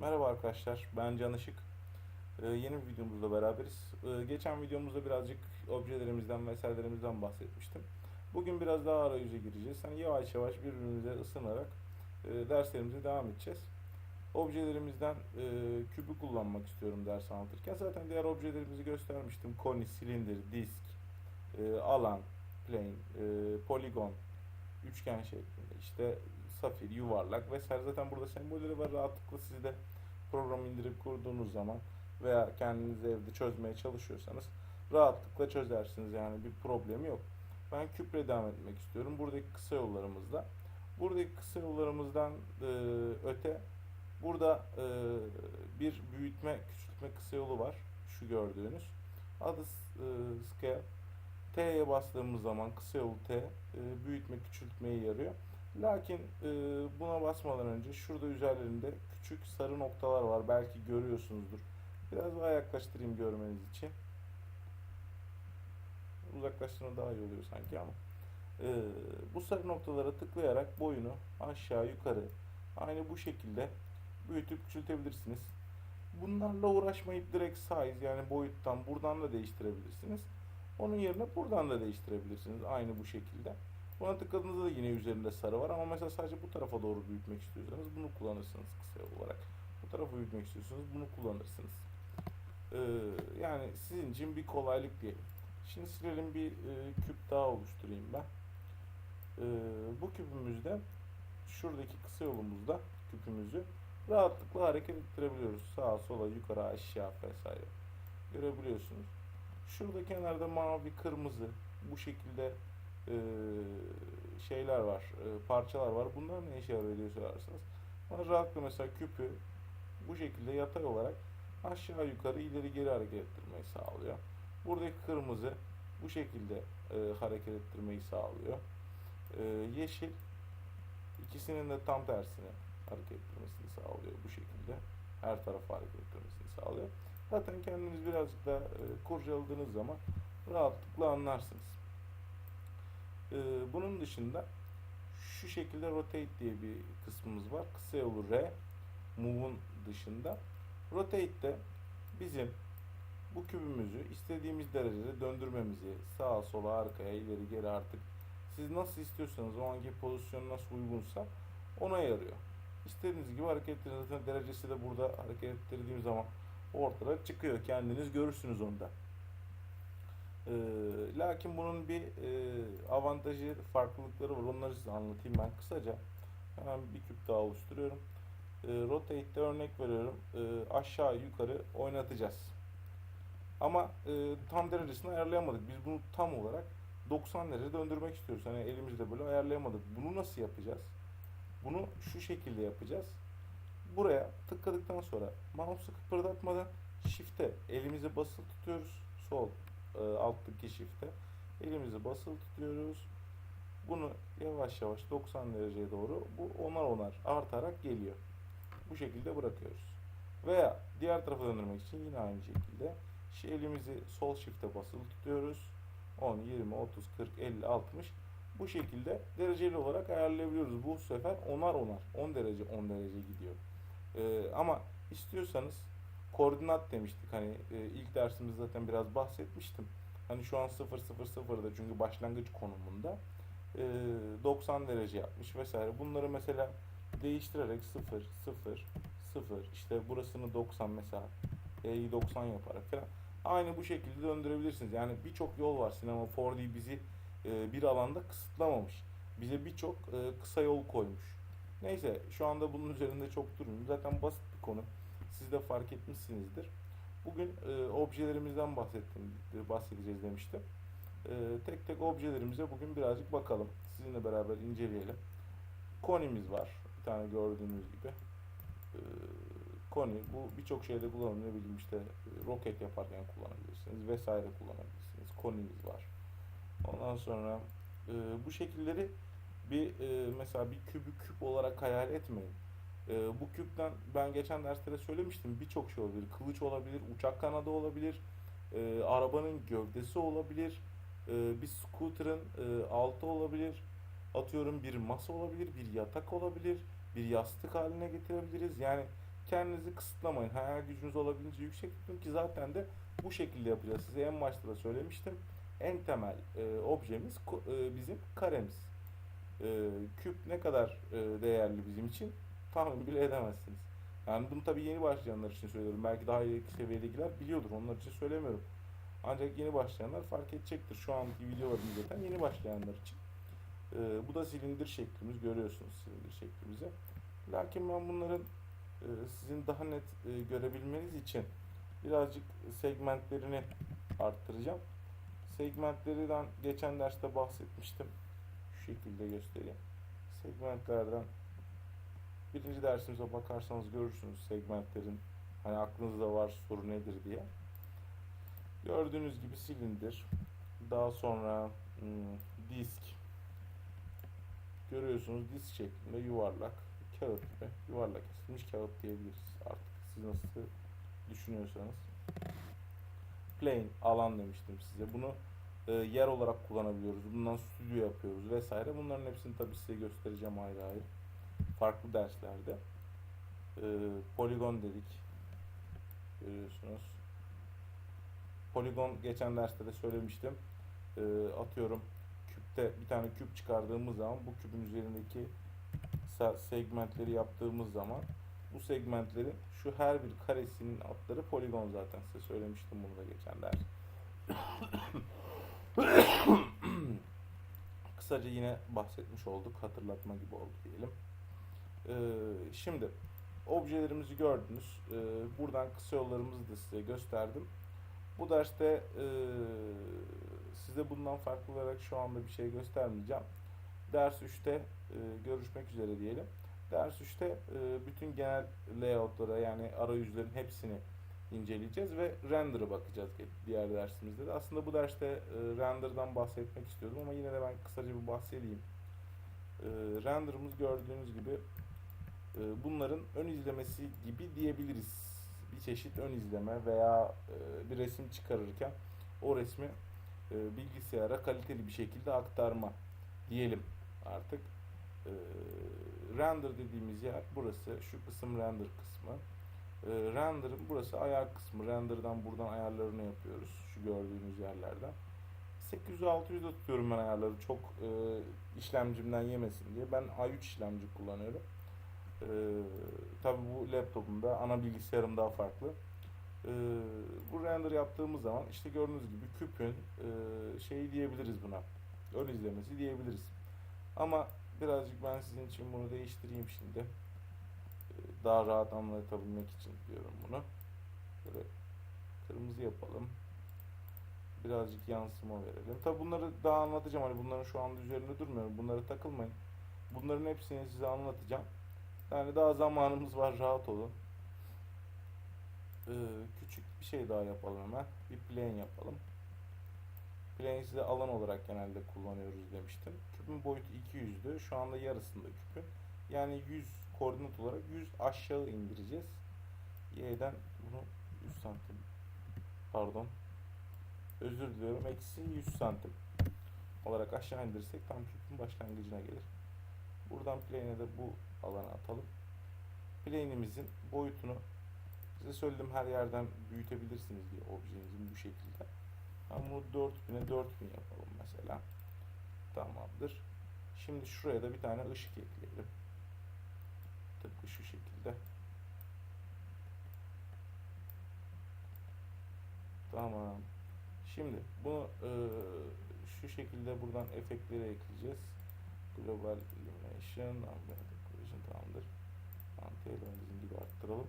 Merhaba arkadaşlar, ben Can Işık. Ee, yeni bir videomuzla beraberiz. Ee, geçen videomuzda birazcık objelerimizden vesairelerimizden bahsetmiştim. Bugün biraz daha arayüze gireceğiz. Hani yavaş yavaş birbirimize ısınarak e, derslerimize devam edeceğiz. Objelerimizden e, küpü kullanmak istiyorum ders anlatırken. Zaten diğer objelerimizi göstermiştim. Koni, silindir, disk, e, alan, plane, e, poligon, üçgen şeklinde işte safir, yuvarlak vesaire zaten burada sembolleri var. Rahatlıkla siz de programı indirip kurduğunuz zaman veya kendiniz evde çözmeye çalışıyorsanız rahatlıkla çözersiniz yani bir problemi yok. Ben küple devam etmek istiyorum. Buradaki kısa yollarımızda. Buradaki kısa yollarımızdan e, öte burada e, bir büyütme, küçültme kısa yolu var. Şu gördüğünüz. Adı e, scale. T'ye bastığımız zaman kısa yol T e, büyütme, küçültmeyi yarıyor. Lakin e, buna basmadan önce şurada üzerlerinde küçük sarı noktalar var. Belki görüyorsunuzdur. Biraz daha yaklaştırayım görmeniz için. Uzaklaştırma daha iyi oluyor sanki ama. E, bu sarı noktalara tıklayarak boyunu aşağı yukarı aynı bu şekilde büyütüp küçültebilirsiniz. Bunlarla uğraşmayıp direkt size yani boyuttan buradan da değiştirebilirsiniz. Onun yerine buradan da değiştirebilirsiniz aynı bu şekilde. Buna tıkladığınızda da yine üzerinde sarı var ama mesela sadece bu tarafa doğru büyütmek istiyorsanız bunu kullanırsınız kısa olarak. Bu tarafa büyütmek istiyorsanız bunu kullanırsınız. Ee, yani sizin için bir kolaylık diyelim. Şimdi silelim bir e, küp daha oluşturayım ben. Ee, bu küpümüzde şuradaki kısa yolumuzda küpümüzü rahatlıkla hareket ettirebiliyoruz. Sağa sola yukarı aşağı vesaire. Görebiliyorsunuz. Şurada kenarda mavi kırmızı bu şekilde e, şeyler var, e, parçalar var. Bunlar ne işe yarıyor diye sorarsanız. Bana rahatlıkla mesela küpü bu şekilde yatay olarak aşağı yukarı ileri geri hareket ettirmeyi sağlıyor. Buradaki kırmızı bu şekilde e, hareket ettirmeyi sağlıyor. E, yeşil ikisinin de tam tersine hareket ettirmesini sağlıyor bu şekilde. Her tarafa hareket ettirmesini sağlıyor. Zaten kendiniz birazcık da e, kurcaladığınız zaman rahatlıkla anlarsınız. E, bunun dışında şu şekilde rotate diye bir kısmımız var. Kısa yolu R, move'un dışında. Rotate'de bizim bu kübümüzü istediğimiz derecede döndürmemizi sağa sola arkaya ileri geri artık siz nasıl istiyorsanız o anki pozisyon nasıl uygunsa ona yarıyor. İstediğiniz gibi hareket ettirin. Zaten derecesi de burada hareket ettirdiğim zaman ortada çıkıyor. Kendiniz görürsünüz onda. Ee, lakin bunun bir e, avantajı, farklılıkları var. Onları size anlatayım ben kısaca. Hemen bir küp daha oluşturuyorum. E, rotate'de örnek veriyorum. E, aşağı yukarı oynatacağız. Ama e, tam derecesini ayarlayamadık. Biz bunu tam olarak 90 derece döndürmek istiyoruz. Hani elimizde böyle ayarlayamadık. Bunu nasıl yapacağız? Bunu şu şekilde yapacağız. Buraya tıkladıktan sonra mouse'u kıpırdatmadan shift'e elimizi basılı tutuyoruz. Sol alttaki shift'e elimizi basılı tutuyoruz. Bunu yavaş yavaş 90 dereceye doğru bu onar onar artarak geliyor. Bu şekilde bırakıyoruz. Veya diğer tarafa döndürmek için yine aynı şekilde elimizi sol shift'e basılı tutuyoruz. 10, 20, 30, 40, 50, 60 bu şekilde dereceli olarak ayarlayabiliyoruz. Bu sefer onar onar 10 derece 10 derece gidiyor. Ee, ama istiyorsanız koordinat demiştik hani e, ilk dersimizde zaten biraz bahsetmiştim. Hani şu an 0 0 0'da çünkü başlangıç konumunda e, 90 derece yapmış vesaire. Bunları mesela değiştirerek 0 0 0 işte burasını 90 mesela E'yi 90 yaparak falan aynı bu şekilde döndürebilirsiniz. Yani birçok yol var. Sinema 4D bizi e, bir alanda kısıtlamamış. Bize birçok e, kısa yol koymuş. Neyse şu anda bunun üzerinde çok durmuyorum. Zaten basit bir konu. Siz de fark etmişsinizdir. Bugün e, objelerimizden bahsettim, bahsedeceğiz demiştim. E, tek tek objelerimize bugün birazcık bakalım. Sizinle beraber inceleyelim. Konimiz var. Bir tane gördüğünüz gibi. E, koni bu birçok şeyde kullanılıyor. Bileyim işte e, roket yaparken kullanabilirsiniz vesaire kullanabilirsiniz. Konimiz var. Ondan sonra e, bu şekilleri bir e, mesela bir kübü küp olarak hayal etmeyin. E, bu küpten ben geçen derslere söylemiştim birçok şey olabilir. Kılıç olabilir, uçak kanadı olabilir, e, arabanın gövdesi olabilir, e, bir scooter'ın e, altı olabilir, atıyorum bir masa olabilir, bir yatak olabilir, bir yastık haline getirebiliriz. Yani kendinizi kısıtlamayın. Hayal gücünüz olabildiğince yüksek tutun ki zaten de bu şekilde yapacağız. Size en başta da söylemiştim. En temel e, objemiz e, bizim karemiz. E, küp ne kadar e, değerli bizim için tahmin bile edemezsiniz. Yani bunu tabii yeni başlayanlar için söylüyorum. Belki daha iyi seviyedekiler biliyordur. Onlar için söylemiyorum. Ancak yeni başlayanlar fark edecektir. Şu anki videolarımız zaten yeni başlayanlar için. E, bu da silindir şeklimiz. Görüyorsunuz silindir şeklimizi. Lakin ben bunların e, sizin daha net e, görebilmeniz için birazcık segmentlerini arttıracağım. Segmentlerinden geçen derste bahsetmiştim. Şu şekilde göstereyim. Segmentlerden birinci dersimize bakarsanız görürsünüz segmentlerin hani aklınızda var soru nedir diye. Gördüğünüz gibi silindir. Daha sonra hmm, disk. Görüyorsunuz disk şeklinde yuvarlak kağıt gibi. Yuvarlak kesilmiş kağıt diyebiliriz artık. Siz nasıl düşünüyorsanız. Plane alan demiştim size. Bunu e, yer olarak kullanabiliyoruz. Bundan stüdyo yapıyoruz vesaire. Bunların hepsini tabii size göstereceğim ayrı ayrı. Farklı derslerde. E, poligon dedik. Görüyorsunuz. Poligon geçen derste de söylemiştim. E, atıyorum küpte bir tane küp çıkardığımız zaman bu küpün üzerindeki segmentleri yaptığımız zaman bu segmentlerin şu her bir karesinin adları poligon zaten size söylemiştim bunu da geçen ders. Kısaca yine bahsetmiş olduk. Hatırlatma gibi oldu diyelim. Ee, şimdi objelerimizi gördünüz. Ee, buradan kısa yollarımızı da size gösterdim. Bu derste e, size bundan farklı olarak şu anda bir şey göstermeyeceğim. Ders 3'te e, görüşmek üzere diyelim. Ders 3'te e, bütün genel layoutlara yani arayüzlerin hepsini inceleyeceğiz ve render'a bakacağız diğer dersimizde de. Aslında bu derste e, render'dan bahsetmek istiyordum ama yine de ben kısaca bir bahsedeyim. E, render'ımız gördüğünüz gibi bunların ön izlemesi gibi diyebiliriz. Bir çeşit ön izleme veya e, bir resim çıkarırken o resmi e, bilgisayara kaliteli bir şekilde aktarma diyelim artık. E, render dediğimiz yer burası. Şu kısım render kısmı. E, render'ın burası ayar kısmı. Render'dan buradan ayarlarını yapıyoruz. Şu gördüğünüz yerlerden. 800-600'de tutuyorum ben ayarları. Çok e, işlemcimden yemesin diye. Ben A3 işlemci kullanıyorum. E, tabii bu laptopumda, ana bilgisayarım daha farklı. E, bu render yaptığımız zaman işte gördüğünüz gibi küpün e, şeyi diyebiliriz buna. Ön izlemesi diyebiliriz. Ama birazcık ben sizin için bunu değiştireyim şimdi. Ee, Daha rahat anlatabilmek için diyorum bunu. Böyle kırmızı yapalım. Birazcık yansıma verelim. Tabi bunları daha anlatacağım. Hani bunların şu anda üzerinde durmuyorum. Bunlara takılmayın. Bunların hepsini size anlatacağım. Yani daha zamanımız var. Rahat olun. Ee, küçük bir şey daha yapalım hemen. Bir plane yapalım. Plane'i size alan olarak genelde kullanıyoruz demiştim. Küpün boyutu 200'dü. Şu anda yarısında küpün. Yani 100 koordinat olarak 100 aşağı indireceğiz. Y'den bunu 100 santim pardon özür diliyorum eksi 100 santim olarak aşağı indirsek tam küpün başlangıcına gelir. Buradan plane'e de bu alana atalım. Plane'imizin boyutunu size söyledim her yerden büyütebilirsiniz diye objenizin bu şekilde. Ben bunu 4000'e 4000 yapalım mesela. Tamamdır. Şimdi şuraya da bir tane ışık ekleyelim. Tıpkı şu şekilde. Tamam. Şimdi bunu e, şu şekilde buradan efektleri ekleyeceğiz. Global Illumination, Decoration tamamdır. Anti bizim gibi arttıralım.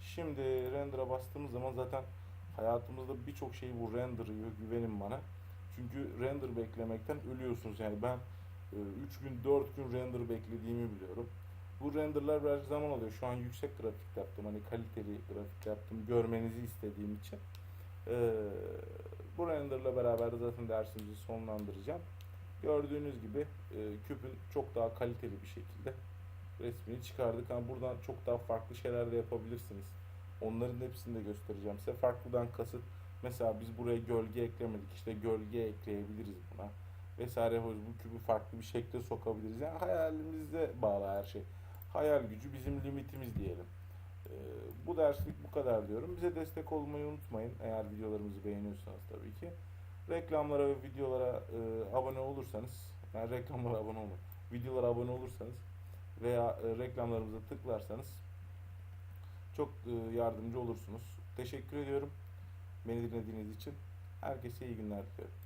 Şimdi render'a bastığımız zaman zaten hayatımızda birçok şeyi bu render'ıyor güvenin bana. Çünkü render beklemekten ölüyorsunuz. Yani ben 3 gün 4 gün render beklediğimi biliyorum. Bu renderlar biraz zaman alıyor. Şu an yüksek grafik yaptım. Hani kaliteli grafik yaptım. Görmenizi istediğim için. Ee, bu renderla beraber zaten dersimizi sonlandıracağım. Gördüğünüz gibi e, küpün çok daha kaliteli bir şekilde resmini çıkardık. Ama buradan çok daha farklı şeyler de yapabilirsiniz. Onların hepsini de göstereceğim size. Farklıdan kasıt mesela biz buraya gölge eklemedik. İşte gölge ekleyebiliriz buna. Vesaire bu kübü farklı bir şekilde sokabiliriz. Yani hayalimizde bağlı her şey. Hayal gücü bizim limitimiz diyelim. Ee, Bu derslik bu kadar diyorum. Bize destek olmayı unutmayın. Eğer videolarımızı beğeniyorsanız tabii ki. Reklamlara ve videolara e, abone olursanız, yani reklamlara abone olmayın. Videolara abone olursanız veya e, reklamlarımıza tıklarsanız çok e, yardımcı olursunuz. Teşekkür ediyorum beni dinlediğiniz için. Herkese iyi günler diliyorum.